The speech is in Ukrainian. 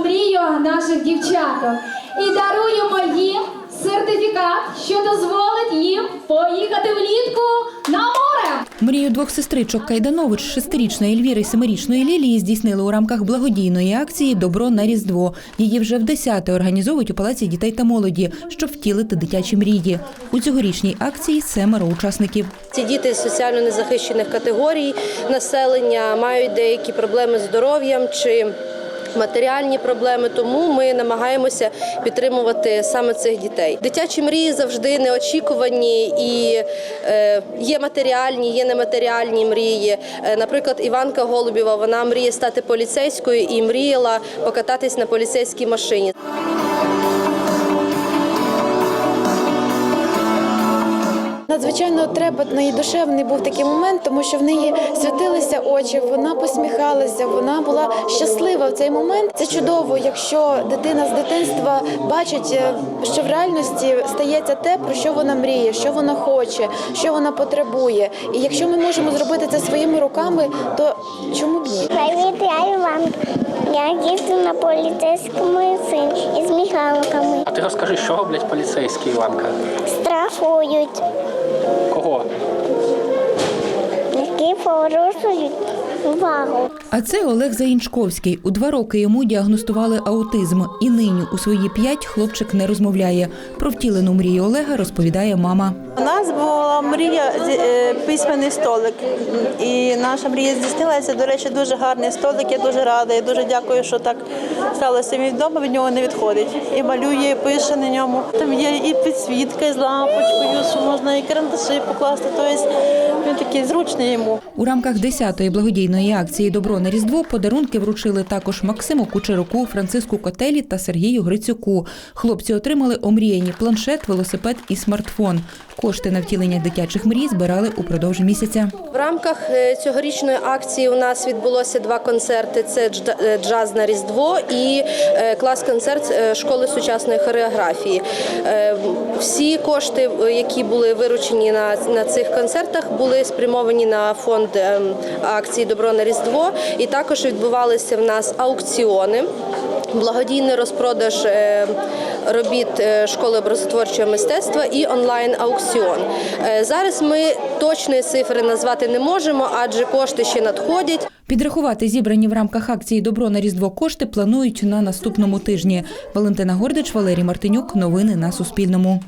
мрію наших дівчаток і даруємо їм сертифікат, що дозволить їм поїхати влітку на море. Мрію двох сестричок Кайданович, шестирічної Ельвіри і семирічної Лілії здійснили у рамках благодійної акції Добро на Різдво. Її вже в десяте організовують у Палаці дітей та молоді, щоб втілити дитячі мрії. У цьогорічній акції семеро учасників. Ці діти з соціально незахищених категорій населення мають деякі проблеми з здоров'ям чи матеріальні проблеми, тому ми намагаємося підтримувати саме цих дітей. Дитячі мрії завжди неочікувані і е, є матеріальні, є нематеріальні мрії. Е, наприклад, Іванка Голубєва вона мріє стати поліцейською і мріяла покататись на поліцейській машині. Надзвичайно трепетний і душевний був такий момент, тому що в неї світилися очі, вона посміхалася, вона була щаслива в цей момент. Це чудово, якщо дитина з дитинства бачить, е, що в реальності стається те, про що вона мріє, що вона хоче, що вона потребує. І якщо ми можемо зробити це своїми руками, то чому б ні? Привіт, я Іван. Я їздю на поліцейському син із мігалками. А ти розкажи, що роблять поліцейські Іванка? Штрафують, Кого? які порушують Увагу. А це Олег Заїнчковський. У два роки йому діагностували аутизм, і нині у свої п'ять хлопчик не розмовляє. Про втілену мрію Олега розповідає мама. У нас була мрія е, письменний столик, і наша мрія здійснилася. До речі, дуже гарний столик. Я дуже рада. і дуже дякую, що так сталося. Він вдома від нього не відходить. І малює, і пише на ньому. Там є і підсвітка з лампочкою, що можна і карандаші покласти. Тобто він такий зручний йому. У рамках 10-ї благодійної акції Добро на Різдво подарунки вручили також Максиму Кучеруку, Франциску Котелі та Сергію Грицюку. Хлопці отримали омріяні планшет, велосипед і смартфон. Кошти на втілення дитячих мрій збирали упродовж місяця. В рамках е, цьогорічної акції у нас відбулося два концерти: це е, джаз на Різдво і е, клас-концерт школи сучасної хореографії. Всі кошти, які були виручені на, цих концертах, були спрямовані на фонд е, акції Добро на Різдво, і також відбувалися в нас аукціони. Благодійний розпродаж е, робіт е, школи образотворчого мистецтва і онлайн аукціон. Е, Зараз ми точної цифри назвати не можемо, адже кошти ще надходять. Підрахувати зібрані в рамках акції Добро на Різдво кошти планують на наступному тижні. Валентина Гордич, Валерій Мартинюк. Новини на Суспільному.